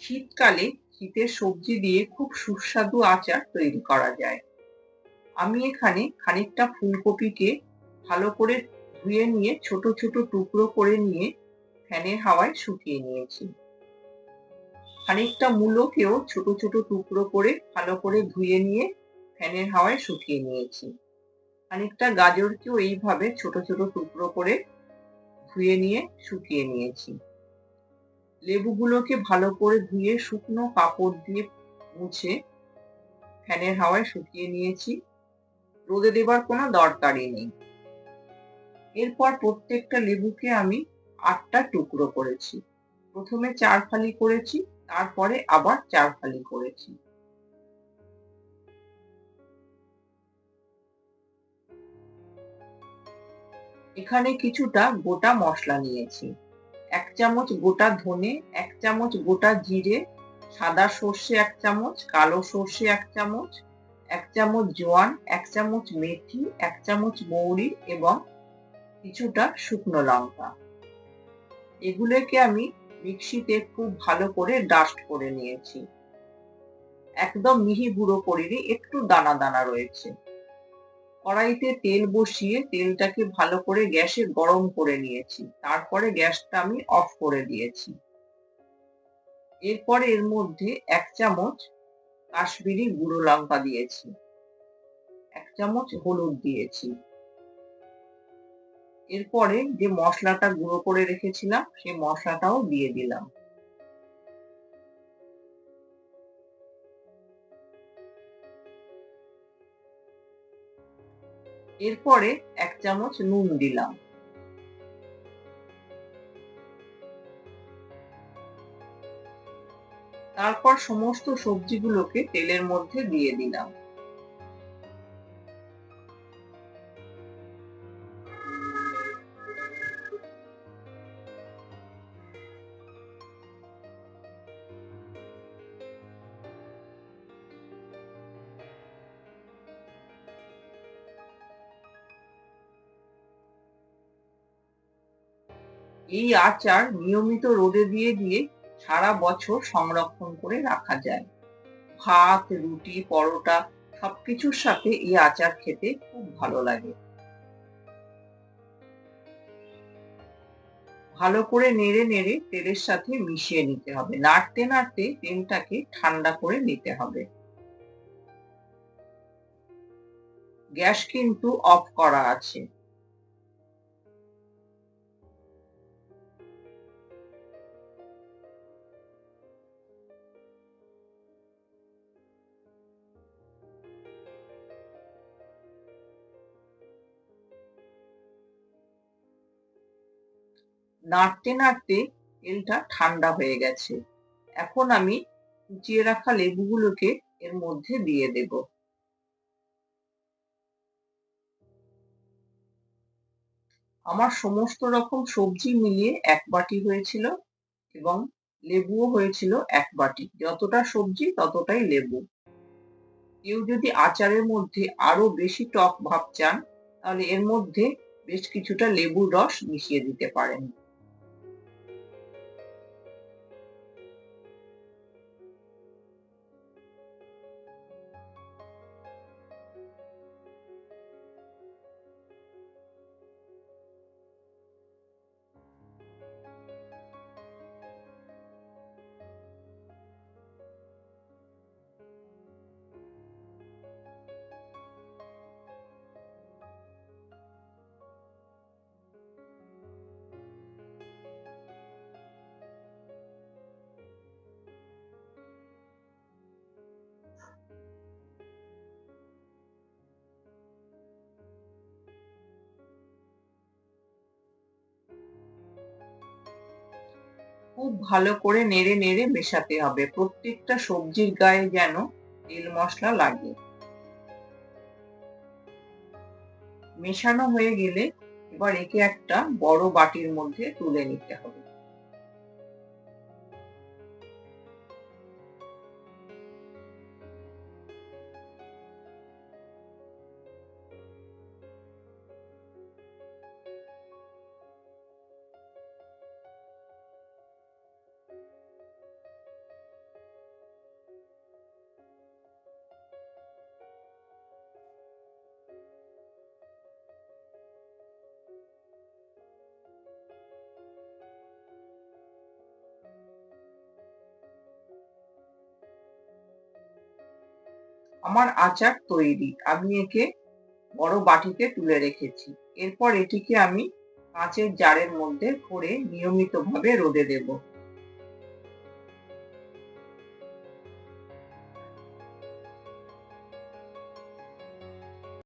শীতকালে শীতের সবজি দিয়ে খুব সুস্বাদু আচার তৈরি করা যায়। আমি এখানে খানিকটা ফুলকপিকে ভালো করে ধুয়ে নিয়ে, ছোট ছোট টুকরো করে নিয়ে ফ্যানের হাওয়ায় শুকিয়ে নিয়েছি। খানিকটা মূলোকেও ছোট ছোট টুকরো করে ভালো করে ধুয়ে নিয়ে ফ্যানের হাওয়ায় শুকিয়ে নিয়েছি। খানিকটা গাজরকেও এইভাবে ছোট ছোট টুকরো করে ধুয়ে নিয়ে শুকিয়ে নিয়েছি। লেবুগুলোকে ভালো করে ধুয়ে শুকনো কাপড় দিয়ে মুছে ফ্যানের হাওয়ায় শুকিয়ে নিয়েছি। রোদে দেবার কোনো দরকারই নেই। এরপর প্রত্যেকটা লেবুকে আমি আটটা টুকরো করেছি। প্রথমে চার ফালি করেছি, তারপরে আবার চার ফালি করেছি। এখানে কিছুটা গোটা মশলা নিয়েছি। এক চামচ গোটা ধনে, এক চামচ গোটা জিরে, সাদা সর্ষে এক চামচ, কালো সর্ষে এক চামচ এক চামচ জোয়ান, এক চামচ মেথি, এক চামচ মৌরি এবং কিছুটা শুকনো লঙ্কা। এগুলোকে আমি মিক্সিতে খুব ভালো করে ডাস্ট করে নিয়েছি। একদম মিহি গুঁড়ো করিনি, একটু দানা দানা রয়েছে। কড়াইতে তেল বসিয়ে তেলটাকে ভালো করে গ্যাসে গরম করে নিয়েছি। তারপরে গ্যাসটা আমি অফ করে দিয়েছি। এরপরে এর মধ্যে এক চামচ কাশ্মীরি গুঁড়ো লঙ্কা দিয়েছি। এক চামচ হলুদ দিয়েছি। এরপরে যে মশলাটা গুঁড়ো করে রেখেছিলাম, সেই মশলাটাও দিয়ে দিলাম। এরপরে এক চামচ নুন দিলাম। তারপর সমস্ত সবজিগুলোকে তেলের মধ্যে দিয়ে দিলাম। এই আচার নিয়মিত রোদে দিয়ে দিয়ে সারা বছর সংরক্ষণ করে রাখা যায়। ভাত, রুটি, পরোটা সবকিছুর সাথে এই আচার খেতে খুব ভালো লাগে। ভালো করে নেড়ে নেড়ে তেলের সাথে মিশিয়ে নিতে হবে। নাড়তে নাড়তে তেলটাকে ঠান্ডা করে নিতে হবে। গ্যাস কিন্তু অফ করা আছে। নাড়তে নাড়তে তেলটা ঠান্ডা হয়ে গেছে। এখন আমি কুচিয়ে রাখা লেবুগুলোকে এর মধ্যে দিয়ে দেব। আমার সমস্ত রকম সবজি মিলিয়ে এক বাটি হয়েছিল এবং লেবুও হয়েছিল এক বাটি। যতটা সবজি, ততটাই লেবু। কেউ যদি আচারের মধ্যে আরও বেশি টক ভাব চান, তাহলে এর মধ্যে বেশ কিছুটা লেবুর রস মিশিয়ে দিতে পারেন। খুব ভালো করে নেড়ে নেড়ে মেশাতে হবে। প্রত্যেকটা সবজির গায়ে যেন তেল মশলা লাগে। মেশানো হয়ে গেলে এবার একে একটা বড় বাটির মধ্যে তুলে নিতে হবে। আমার আচার তৈরি। আমি একে বড় বাটিতে তুলে রেখেছি। এরপর এটিকে আমি কাঁচের জারের মধ্যে করে নিয়মিতভাবে রোদে দেব।